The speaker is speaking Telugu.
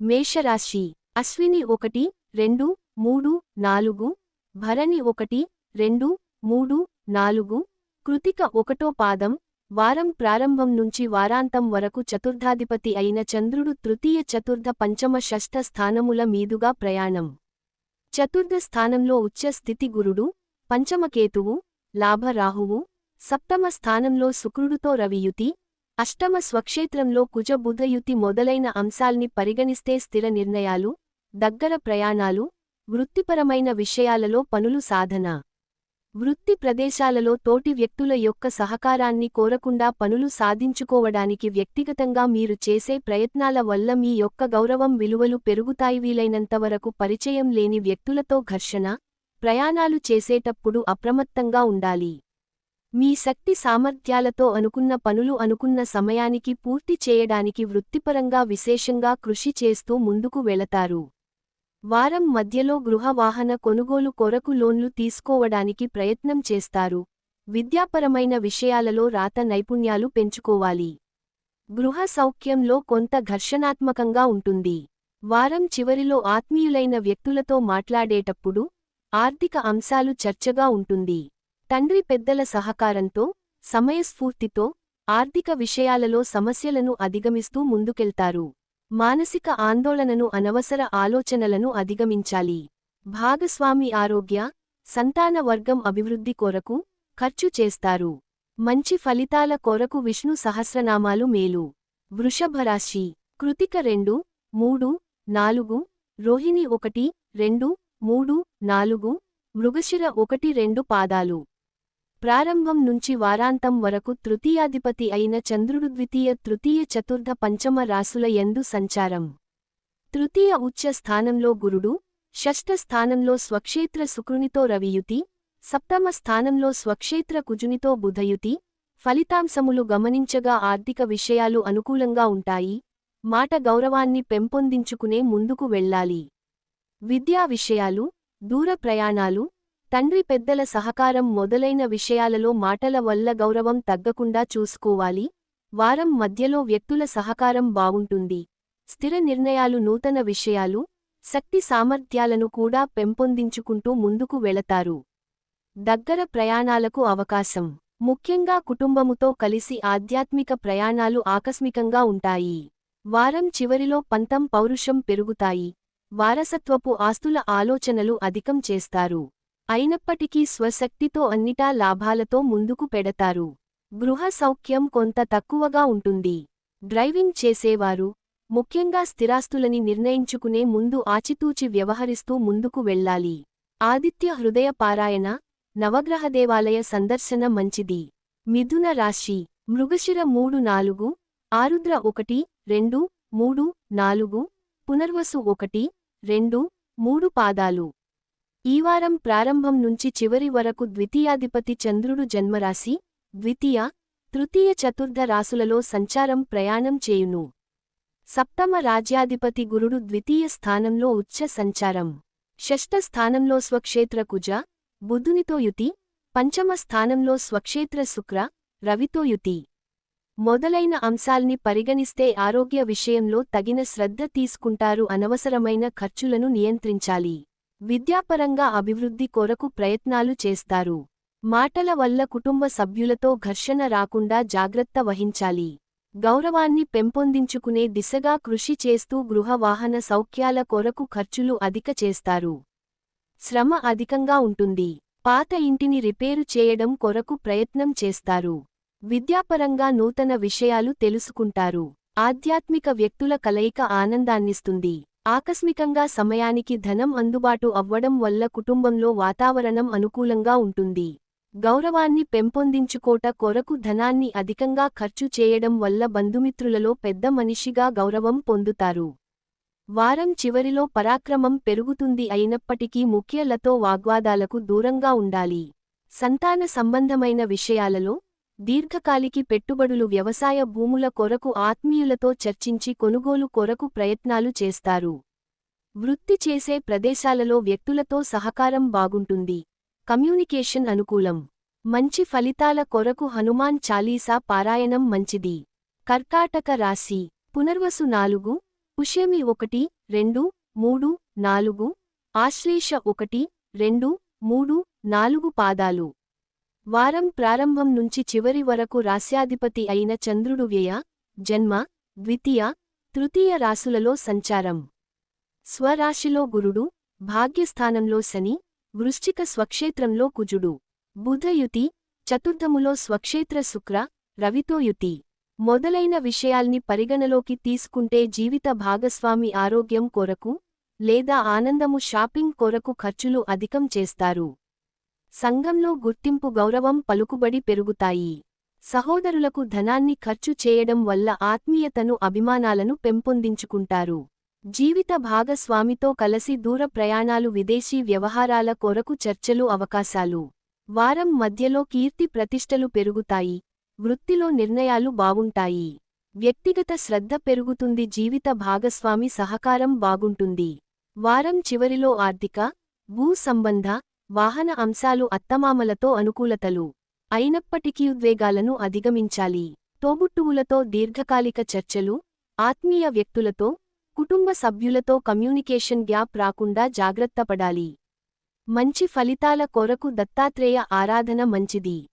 మేషరాశి. అశ్విని ఒకటి రెండు మూడు నాలుగు భరణి ఒకటి రెండు మూడు నాలుగు కృతిక ఒకటో పాదం వారం ప్రారంభం నుంచి వారాంతం వరకు చతుర్థాధిపతి అయిన చంద్రుడు తృతీయ చతుర్థ పంచమ షష్ఠ స్థానముల మీదుగా ప్రయాణం. చతుర్థ స్థానంలో ఉచ్చ స్థితి గురుడు పంచమకేతువు లాభరాహువు సప్తమ స్థానంలో శుక్రుడుతో రవియుతి అష్టమ స్వక్షేత్రంలో కుజ బుధయుతి మొదలైన అంశాల్ని పరిగణిస్తే స్థిర నిర్ణయాలు దగ్గర ప్రయాణాలు వృత్తిపరమైన విషయాలలో పనులు సాధన. వృత్తి ప్రదేశాలలో తోటి వ్యక్తుల యొక్క సహకారాన్ని కోరకుండా పనులు సాధించుకోవడానికి వ్యక్తిగతంగా మీరు చేసే ప్రయత్నాల వల్ల మీ యొక్క గౌరవం విలువలు పెరుగుతాయి. వీలైనంతవరకు పరిచయం లేని వ్యక్తులతో ఘర్షణ ప్రయాణాలు చేసేటప్పుడు అప్రమత్తంగా ఉండాలి. మీ శక్తి సామర్థ్యాలతో అనుకున్న పనులు అనుకున్న సమయానికి పూర్తి చేయడానికి వృత్తిపరంగా విశేషంగా కృషి చేస్తూ ముందుకు వెళతారు. వారం మధ్యలో గృహ వాహన కొనుగోలు కొరకు లోన్లు తీసుకోవడానికి ప్రయత్నం చేస్తారు. విద్యాపరమైన విషయాలలో రాత నైపుణ్యాలు పెంచుకోవాలి. గృహ సౌఖ్యంలో కొంత ఘర్షణాత్మకంగా ఉంటుంది. వారం చివరిలో ఆత్మీయులైన వ్యక్తులతో మాట్లాడేటప్పుడు ఆర్థిక అంశాలు చర్చగా ఉంటుంది. తండ్రి పెద్దల సహకారంతో సమయస్ఫూర్తితో ఆర్థిక విషయాలలో సమస్యలను అధిగమిస్తూ ముందుకెళ్తారు. మానసిక ఆందోళనను అనవసర ఆలోచనలను అధిగమించాలి. భాగస్వామి ఆరోగ్య సంతాన వర్గం అభివృద్ధి కొరకు ఖర్చు చేస్తారు. మంచి ఫలితాల కొరకు విష్ణు సహస్రనామాలు మేలు. వృషభరాశి కృతిక రెండు మూడు నాలుగు రోహిణి ఒకటి రెండు మూడు నాలుగు మృగశిర ఒకటి రెండు పాదాలు. ప్రారంభం నుంచి వారాంతం వరకు తృతీయాధిపతి అయిన చంద్రుడు ద్వితీయ తృతీయ చతుర్థ పంచమ రాసుల యందు సంచారం. తృతీయ ఉచ్చ స్థానంలో గురుడు షష్ఠ స్థానంలో స్వక్షేత్ర శుక్రునితో రవియుతి సప్తమ స్థానంలో స్వక్షేత్ర కుజునితో బుధయుతి ఫలితాంశములు గమనించగా ఆర్థిక విషయాలు అనుకూలంగా ఉంటాయి. మాట గౌరవాన్ని పెంపొందించుకునే ముందుకు వెళ్ళాలి. విద్యా విషయాలు దూర ప్రయాణాలు తండ్రి పెద్దల సహకారం మొదలైన విషయాలలో మాటల వల్ల గౌరవం తగ్గకుండా చూసుకోవాలి. వారం మధ్యలో వ్యక్తుల సహకారం బావుంటుంది స్థిర నిర్ణయాలు నూతన విషయాలు శక్తి సామర్థ్యాలను కూడా పెంపొందించుకుంటూ ముందుకు వెళతారు. దగ్గర ప్రయాణాలకు అవకాశం. ముఖ్యంగా కుటుంబముతో కలిసి ఆధ్యాత్మిక ప్రయాణాలు ఆకస్మికంగా ఉంటాయి. వారం చివరిలో పంతం పౌరుషం పెరుగుతాయి. వారసత్వపు ఆస్తుల ఆలోచనలు అధికం చేస్తారు. అయినప్పటికీ స్వశక్తితో అన్నిటా లాభాలతో ముందుకు పెడతారు. గృహ సౌఖ్యం కొంత తక్కువగా ఉంటుంది. డ్రైవింగ్ చేసేవారు ముఖ్యంగా స్థిరాస్తులని నిర్ణయించుకునే ముందు ఆచితూచి వ్యవహరిస్తూ ముందుకు వెళ్ళాలి. ఆదిత్య హృదయ పారాయణ నవగ్రహ దేవాలయ సందర్శన మంచిది. మిథున రాశి మృగశిర మూడు నాలుగు ఆరుద్ర ఒకటి రెండు మూడు నాలుగు పునర్వసు ఒకటి రెండు మూడు పాదాలు. ఈ వారం ప్రారంభం నుంచి చివరి వరకు ద్వితీయాధిపతి చంద్రుడు జన్మరాశి ద్వితీయ తృతీయ చతుర్థ రాసులలో సంచారం ప్రయాణం చేయును. సప్తమ రాజ్యాధిపతి గురుడు ద్వితీయ స్థానంలో ఉచ్చ సంచారం. షష్ఠ స్థానంలో స్వక్షేత్ర కుజ బుధునితో యుతి పంచమ స్థానంలో స్వక్షేత్ర శుక్ర రవితో యుతి. మొదలైన అంశాల్ని పరిగణిస్తే ఆరోగ్య విషయంలో తగిన శ్రద్ధ తీసుకుంటారు అనవసరమైన ఖర్చులను నియంత్రించాలి. విద్యాపరంగా అభివృద్ధి కొరకు ప్రయత్నాలు చేస్తారు. మాటల వల్ల కుటుంబ సభ్యులతో ఘర్షణ రాకుండా జాగ్రత్త వహించాలి. గౌరవాన్ని పెంపొందించుకునే దిశగా కృషి చేస్తూ గృహ వాహన సౌఖ్యాల కొరకు ఖర్చులు అధిక చేస్తారు. శ్రమ అధికంగా ఉంటుంది. పాత ఇంటిని రిపేరు చేయడం కొరకు ప్రయత్నం చేస్తారు. విద్యాపరంగా నూతన విషయాలు తెలుసుకుంటారు. ఆధ్యాత్మిక వ్యక్తుల కలయిక ఆనందాన్నిస్తుంది. ఆకస్మికంగా సమయానికి ధనం అందుబాటు అవ్వడం వల్ల కుటుంబంలో వాతావరణం అనుకూలంగా ఉంటుంది. గౌరవాన్ని పెంపొందించుకోట కొరకు ధనాన్ని అధికంగా ఖర్చు చేయడం వల్ల బంధుమిత్రులలో పెద్ద మనిషిగా గౌరవం పొందుతారు. వారం చివరిలో పరాక్రమం పెరుగుతుంది అయినప్పటికీ ముఖ్యలతో వాగ్వాదాలకు దూరంగా ఉండాలి. సంతాన సంబంధమైన విషయాలలో దీర్ఘకాలికి పెట్టుబడులు వ్యవసాయ భూముల కొరకు ఆత్మీయులతో చర్చించి కొనుగోలు కొరకు ప్రయత్నాలు చేస్తారు. వృత్తి చేసే ప్రదేశాలలో వ్యక్తులతో సహకారం బాగుంటుంది. కమ్యూనికేషన్ అనుకూలం. మంచి ఫలితాల కొరకు హనుమాన్ చాలీసా పారాయణం మంచిది. కర్కాటక రాశి. పునర్వసు నాలుగు పుష్యమి ఒకటి రెండు మూడు నాలుగు ఆశ్లేష ఒకటి రెండు మూడు నాలుగు పాదాలు. వారం ప్రారంభం నుంచి చివరి వరకు రాస్యాధిపతి అయిన చంద్రుడు వ్యయ జన్మ ద్వితీయ తృతీయ రాసులలో సంచారం. స్వరాశిలో గురుడు భాగ్యస్థానంలో శని వృశ్చిక స్వక్షేత్రంలో కుజుడు బుధయుతి చతుర్థములో స్వక్షేత్ర శుక్ర రవితో యుతి. మొదలైన విషయాల్ని పరిగణలోకి తీసుకుంటే జీవిత భాగస్వామి ఆరోగ్యం కొరకు లేదా ఆనందము షాపింగ్ కొరకు ఖర్చులు అధికం చేస్తారు. సంఘంలో గుర్తింపు గౌరవం పలుకుబడి పెరుగుతాయి. సహోదరులకు ధనాన్ని ఖర్చు చేయడం వల్ల ఆత్మీయతను అభిమానాలను పెంపొందించుకుంటారు. జీవిత భాగస్వామితో కలసి దూర ప్రయాణాలు విదేశీ వ్యవహారాల కొరకు చర్చలు అవకాశాలు. వారం మధ్యలో కీర్తి ప్రతిష్టలు పెరుగుతాయి. వృత్తిలో నిర్ణయాలు బావుంటాయి వ్యక్తిగత శ్రద్ధ పెరుగుతుంది. జీవిత భాగస్వామి సహకారం బాగుంటుంది. వారం చివరిలో ఆర్థిక భూ సంబంధ వాహన అంశాలు అత్తమామలతో అనుకూలతలు అయినప్పటికీ ఉద్వేగాలను అధిగమించాలి. తోబుట్టువులతో దీర్ఘకాలిక చర్చలు ఆత్మీయ వ్యక్తులతో కుటుంబ సభ్యులతో కమ్యూనికేషన్ గ్యాప్ రాకుండా జాగ్రత్తపడాలి. మంచి ఫలితాల కొరకు దత్తాత్రేయ ఆరాధన మంచిది.